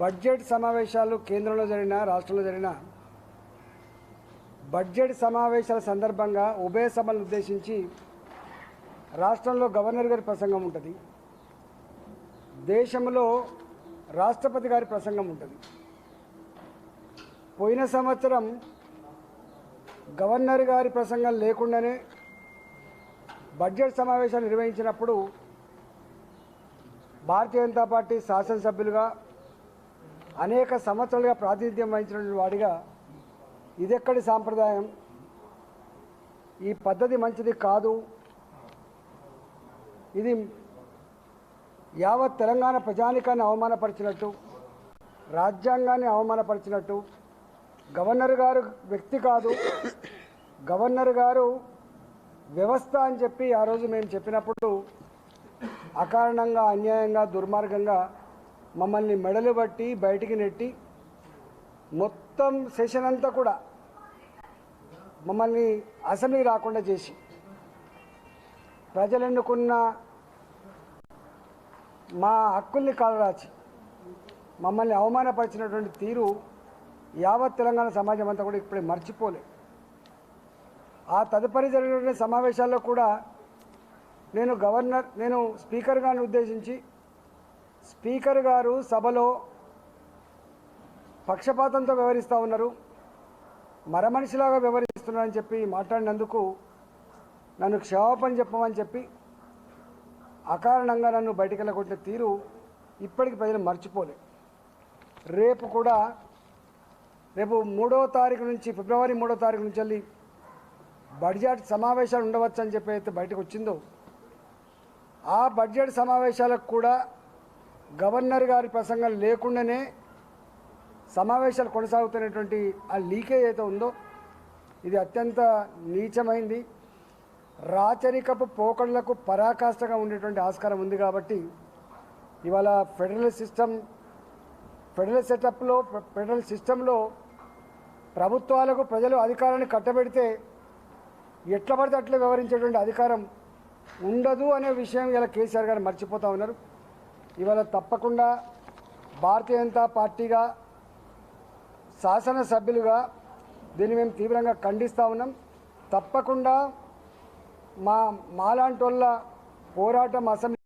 Budget సమావేశాలు కేంద్రంలో జరిగిన రాష్ట్రంలో జరిగిన బడ్జెట్ సమావేశాల సందర్భంగా ఉభయ సభలను ఉద్దేశించి రాష్ట్రంలో గవర్నర్ గారి ప్రసంగం ఉంటుంది. దేశంలో రాష్ట్రపతి గారి ప్రసంగం ఉంటుంది. పోయిన సంవత్సరం గవర్నర్ గారి ప్రసంగం లేకుండానే బడ్జెట్ సమావేశాలు నిర్వహించినప్పుడు భారతీయ జనతా పార్టీ శాసనసభ్యులుగా అనేక సంవత్సరాలుగా ప్రాతినిధ్యం వహించిన వాడిగా ఇదెక్కడి సాంప్రదాయం? ఈ పద్ధతి మంచిది కాదు. ఇది యావత్ తెలంగాణ ప్రజానికాన్ని అవమానపరిచినట్టు రాజ్యాంగాన్ని అవమానపరిచినట్టు గవర్నర్ గారు వ్యక్తి కాదు. గవర్నర్ గారు వ్యవస్థ అని చెప్పి ఆ రోజు మేము చెప్పినప్పుడు అకారణంగా అన్యాయంగా దుర్మార్గంగా మమ్మల్ని మెడలు బట్టి బయటికి నెట్టి మొత్తం సెషన్ అంతా కూడా మమ్మల్ని అసెంబ్లీ రాకుండా చేసి ప్రజలు ఎన్నుకున్న మా హక్కుల్ని కాలరాచి మమ్మల్ని అవమానపరిచినటువంటి తీరు యావత్ తెలంగాణ సమాజం అంతా కూడా ఇప్పుడే మర్చిపోలే. ఆ తదుపరి జరిగినటువంటి సమావేశాల్లో కూడా నేను గవర్నర్ నేను స్పీకర్ గారిని ఉద్దేశించి స్పీకర్ గారు సభలో పక్షపాతంతో వ్యవహరిస్తూ ఉన్నారు. మరమనిషిలాగా వ్యవహరిస్తున్నారని చెప్పి మాట్లాడినందుకు నన్ను క్షమాపణ చెప్పమని చెప్పి అకారణంగా నన్ను బయటికి వెళ్ళగొట్టిన తీరు ఇప్పటికి ప్రజలు మర్చిపోలే. రేపు కూడా రేపు మూడో తారీఖు నుంచి ఫిబ్రవరి మూడో తారీఖు నుంచి వెళ్ళి బడ్జెట్ సమావేశాలు ఉండవచ్చు అని చెప్పి అయితే బయటకు వచ్చిందో ఆ బడ్జెట్ సమావేశాలకు కూడా గవర్నర్ గారి ప్రసంగం లేకుండానే సమావేశాలు కొనసాగుతున్నటువంటి ఆ లీకేజ్ అయితే ఉందో ఇది అత్యంత నీచమైంది. రాచరికపు పోకళ్ళకు పరాకాష్ఠగా ఉండేటువంటి ఆస్కారం ఉంది కాబట్టి ఇవాళ ఫెడరల్ సిస్టమ్ ఫెడరల్ సెటప్లో ఫెడరల్ సిస్టంలో ప్రభుత్వాలకు ప్రజలు అధికారాన్ని కట్టబెడితే ఎట్లా పడితే అట్లా వ్యవహరించేటువంటి అధికారం ఉండదు అనే విషయం ఇలా కేసీఆర్ గారు మర్చిపోతూ ఉన్నారు. ఇవాళ తప్పకుండా భారతీయ జనతా పార్టీగా శాసనసభ్యులుగా దీన్ని మేము తీవ్రంగా ఖండిస్తూ ఉన్నాం. తప్పకుండా మా మాలాంటి వాళ్ళ పోరాటం అసెంబ్లీ